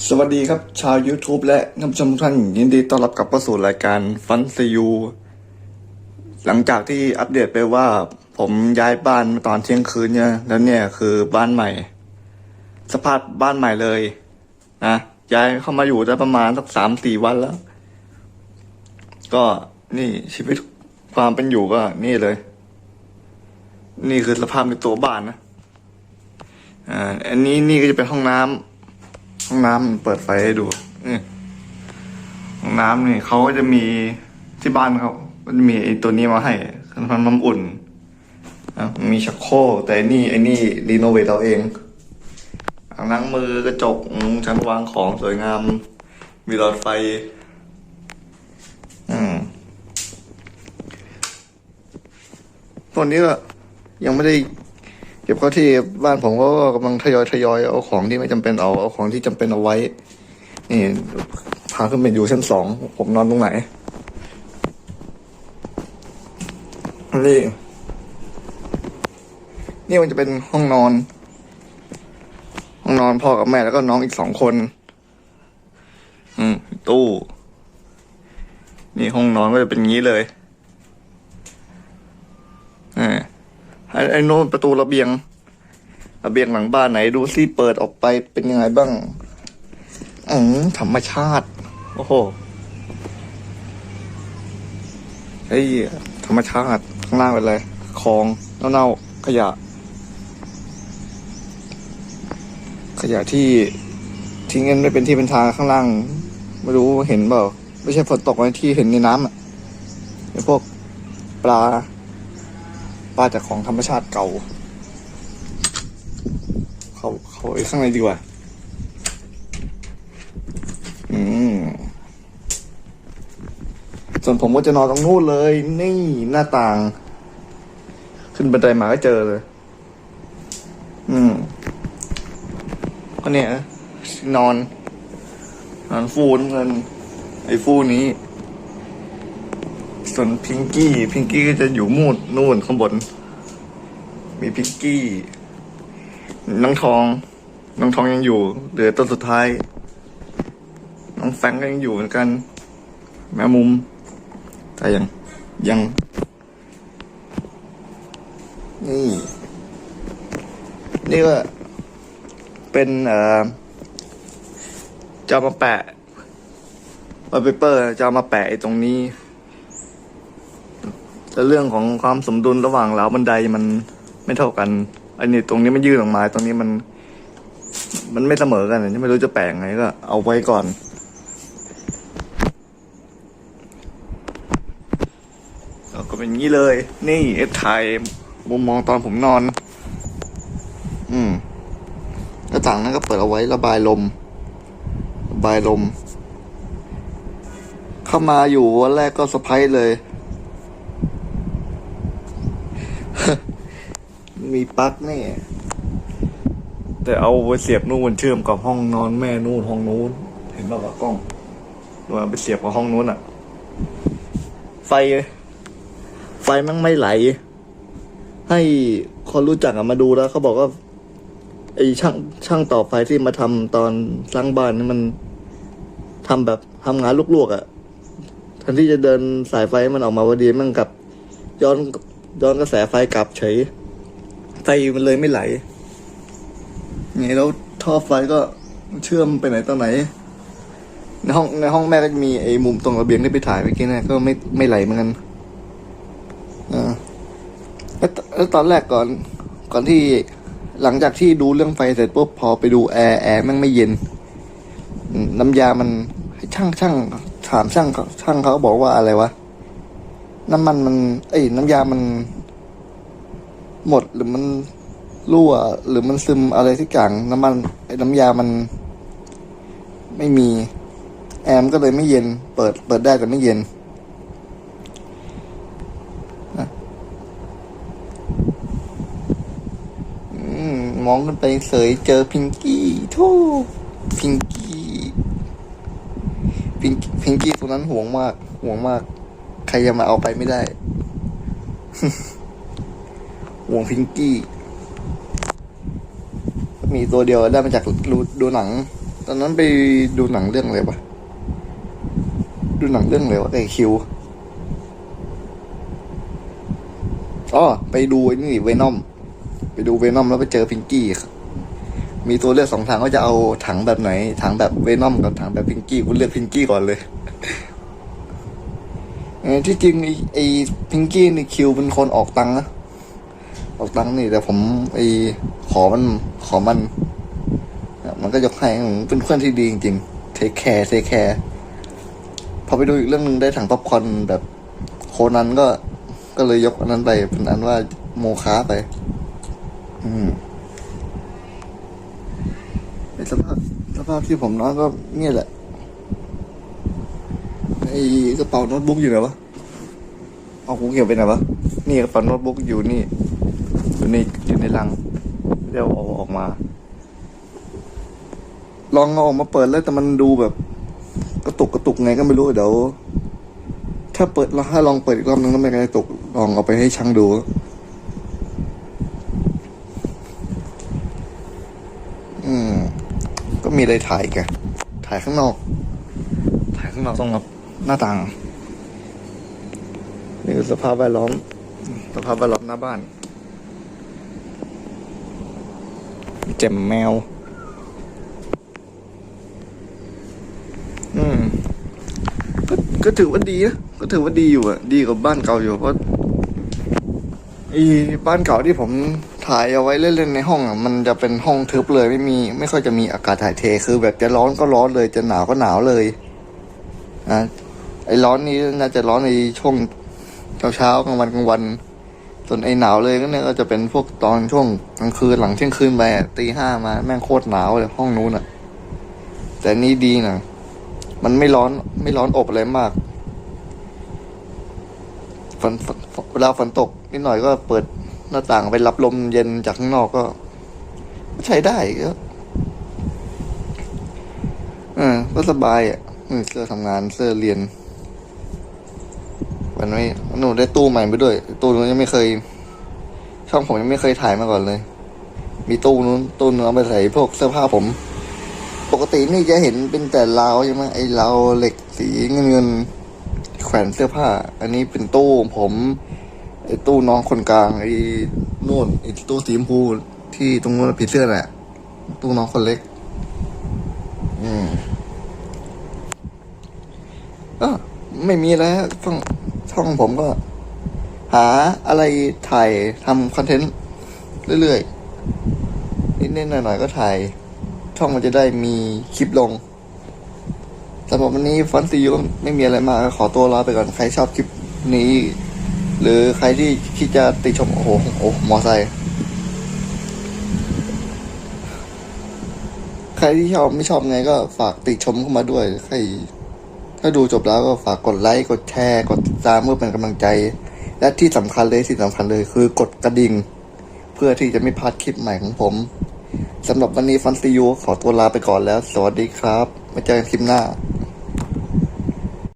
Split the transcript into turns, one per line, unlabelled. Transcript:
สวัสดีครับชาว YouTube และท่านผู้ชมทุกท่านยินดีต้อนรับกลับเข้าสู่รายการฟันซียูหลังจากที่อัปเดตไปว่า ผมย้ายบ้านมาตอนเที่ยงคืนเนี่ยแล้วเนี่ยคือบ้านใหม่ สภาพบ้านใหม่เลยนะย้ายเข้ามาอยู่ได้ประมาณสักสามสี่วันแล้ว ก็นี่ชีวิตความเป็นอยู่ก็นี่เลย นี่คือสภาพในตัวบ้านนะอ่าอันนี้นี่ก็จะเป็นห้องน้ำ ห้องน้ำเปิดไฟให้ดูนี่ห้องน้ำนี่เขาก็จะมีที่บ้านเขาก็จะมีไอ้ตัวนี้มาให้เครื่องทำน้ำอุ่นอะมีชักโครกแต่อันนี่ไอ้นี่รีโนเวทเอาเองอ่างล้างมือกระจกชั้นวางของสวยงาม มีหลอดไฟ อืมตัวนี้ก็ยังไม่ได้ เก็บเข้าที่บ้านผมก็กำลังทยอยทยอยเอาของที่ไม่จำเป็นเอาเอาของที่จำเป็นเอาไว้ นี่พาขึ้นไปอยู่ชั้นสองผมนอนตรงไหนนี่นี่มันจะเป็นห้องนอน ห้องนอนพ่อกับแม่แล้วก็น้องอีกสองคน อืมตู้ นี่ห้องนอนก็จะเป็นงี้เลยอ่า ไอ้โน้นประตูระเบียง ระเบียงหลังบ้านไหนดูซิเปิดออกไปเป็นยังไงบ้างอืมธรรมชาติ โอ้โหเฮ้ยธรรมชาติข้างล่างเป็นอะไรคลองเน่าๆขยะ ขยะที่ทิ้งกันไม่เป็นที่เป็นทางข้างล่าง ไม่รู้เห็นเปล่า ไม่ใช่ฝนตกไว้ที่เห็นในน้ำอะพวกปลา ปลาจากของธรรมชาติเก่า เขาเขาไอ้ข้างในดีกว่า อืม ส่วนผมก็จะนอนตรงนู้นเลย นี่หน้าต่าง ขึ้นบันไดมาก็เจอเลย อืม ก็เนี่ย นอนนอนฟูนเงินไอ้ฟูนี้ ส่วนพิงกี้พิงกี้ก็จะอยู่มูดนู่นข้างบน มีพิงกี้น้องทอง น้องทองยังอยู่เหลือตัวสุดท้าย น้องแฟงก็ยังอยู่เหมือนกัน แม่มุม แต่ยังยัง นี่ นี่ก็เป็นเอ่อจะมาแปะวอลเปเปอร์จะมาแปะไอ้ตรงนี้ แต่เรื่องของความสมดุลระหว่างเหลาบันไดมันไม่เท่ากันอันนี้ตรงนี้มันยื่นออกมา ตรงนี้มัน มันไม่เสมอกันไม่รู้จะแปลงไงก็ เอาไว้ก่อนแล้วก็เป็นอย่างนี้เลย นี่เอฟถ่ายมุมมองตอนผมนอน อืมหน้าต่างนั้นก็เปิดเอาไว้ระบายลม ระบายลม เข้ามาอยู่วันแรกก็สะพายเลย มีปลั๊กแน่แต่เอาไปเสียบนู่นเชื่อมกับห้องนอนแม่นู่นห้องนู้น เห็นป่าวะกล้องดูเอาไปเสียบกับห้องนู้นอะไฟ ไฟมันไม่ไหล ให้คนรู้จักอะมาดูแล้วเขาบอกว่าไอ้ช่างช่างต่อไฟที่มาทำตอนสร้างบ้านนี่มันทำแบบทำงานลวกๆอะแทันที่จะเดินสายไฟให้มันออกมาพอดีมันกลับย้อนย้อนกระแสไฟกลับเฉย ไฟมันเลยไม่ไหลนี่แล้วท่อไฟก็เชื่อมไปไหนต่อไหน ในห้องในห้องแม่ก็มีไอ้มุมตรงระเบียงที่ไปถ่ายเมื่อกี้นะก็ไม่ไม่ไหลเหมือนกันอ่าแล้วตอนแรกก่อน ก่อนที่หลังจากที่ดูเรื่องไฟเสร็จปุ๊บพอไปดูแอร์แอร์แมันไม่เย็น น้ำยามันช่างช่างถามช่างเขาช่างเขาบอกว่าอะไรวะน้ำมันมัน เอ้ยน้ำยามัน หมดหรือมันรั่ว หรือมันซึมอะไรสักอย่างน้ำมันไอ้น้ำยามัน ไม่มี แอมก็เลยไม่เย็น เปิดเปิดได้แต่ไม่เย็นมองขึ้นไปเสยเจอพิงกี้ทูพิงกี้พิงพิงกี้ตัวนั้นห่วงมากห่วงมาก ใครจะมาเอาไปไม่ได้ วงพิงกี้ มีตัวเดียวได้มาจากดูดูหนัง ตอนนั้นไปดูหนังเรื่องอะไรปะดูหนังเรื่องอะไรวะไอคิวอ๋อไปดูนี่เวนอม ไปดูเวนอมแล้วไปเจอพิงกี้ครับมีตัวเลือกสองทางว่าจะเอาถังแบบไหน ถังแบบเวนอมกับถังแบบพิงกี้กูเลือกพิงกี้ก่อนเลยที่จริงไอ้ไอ้พิงกี้นี่คิวเป็นคนออกตังค์นะ ออกตังค์นี่แต่ผมไอขอมันขอมัน มันก็ยกให้ผมเป็นเพื่อนที่ดีจริงๆเทคแคร์เทคแคร์พอไปดูอีกเรื่องหนึ่งได้ถังป๊อปคอนแบบโคนันก็ก็เลยยกอันนั้นไปเป็นอันว่าโมคาไป อืมสภาพสภาพที่ผมนอนก็เนี่ยแหละไอ้กระเป๋าโน้ตบุ๊กอยู่ไหนวะ เอากูเก็บไปไหนวะ นี่กระเป๋าโน้ตบุ๊กอยู่นี่ อยู่ในอยู่ในรังเดี๋ยวเอาออกมา ลองเอาออกมาเปิดแล้วแต่มันดูแบบ กระตุกกระตุกไงก็ไม่รู้เดี๋ยวถ้าเปิดแล้วถ้าลองเปิดอีกรอบนึงแล้วไม่กระตุกลองเอาไปให้ช่างดูอืมก็มีอะไรถ่ายกันถ่ายข้างนอก ถ่ายข้างนอกตรงกับหน้าต่าง นี่คือสภาพแวดล้อม สภาพแวดล้อมหน้าบ้าน เจ็มแมว อืมก็ก็ถือว่าดีนะก็ถือว่าดีอยู่อะดีกว่าบ้านเก่าอยู่เพราะอีบ้านเก่าที่ผมถ่ายเอาไว้เล่นๆในห้องอะมันจะเป็นห้องทึบเลยไม่มี ไม่ค่อยจะมีอากาศถ่ายเทคือ แบบจะร้อนก็ร้อนเลยจะหนาวก็หนาวเลยนะไอ้ร้อนนี้น่าจะร้อนในช่วงเช้าๆกลางวันกลางวัน ส่วนไอ้หนาวเลยก็เนี่ยก็จะเป็นพวกตอนช่วงกลางคืนหลังเที่ยงคืนไปตีห้ามาแม่งโคตรหนาวเลยห้องนู้นอะแต่นี่ดีนะมันไม่ร้อนไม่ร้อนอบอะไรมากฝนเวลาฝนตกนิดหน่อยก็เปิดหน้าต่างไปรับลมเย็นจากข้างนอกก็ใช้ได้ก็เออก็สบายอะเสื้อทำงานเสื้อเรียน วันไม่หนูได้ตู้ใหม่ไปด้วย ตู้นู้นยังไม่เคย ช่องผมยังไม่เคยถ่ายมาก่อนเลย มีตู้นู้นตู้นู้นเอาไปใส่พวกเสื้อผ้าผม ปกตินี่จะเห็นเป็นแต่ราวใช่ไหมไอ้ราวเหล็กสีเงินเงินแขวนเสื้อผ้า อันนี้เป็นตู้ผมไอ้ตู้น้องคนกลางไอ้นู่นไอ้ตู้สีชมพูที่ตรงนู้นผีเสื้อแหละ ตู้น้องคนเล็ก อืมก็ไม่มีอะไรฮะช่อง ช่องผมก็ หาอะไรถ่ายทำคอนเทนต์เรื่อยๆ นิดๆหน่อยๆก็ถ่าย ช่องมันจะได้มีคลิปลงสำหรับวันนี้ฟอนต์ซีก็ไม่มีอะไรมากขอตัวลาไปก่อน ใครชอบคลิปนี้ หรือใครที่คิดจะติชม โอ้โหโอ้หมอไซค์ใครที่ชอบไม่ชอบไงก็ฝากติชมเข้ามาด้วย ใคร ถ้าดูจบแล้วก็ฝากกดไลค์ กดแชร์ กดติดตามเพื่อเป็นกำลังใจ และที่สำคัญเลยที่สำคัญเลยคือกดกระดิ่ง เพื่อที่จะไม่พลาดคลิปใหม่ของผมสำหรับวันนี้ฟันซียูขอตัวลาไปก่อนแล้ว สวัสดีครับ มาเจอกันคลิปหน้า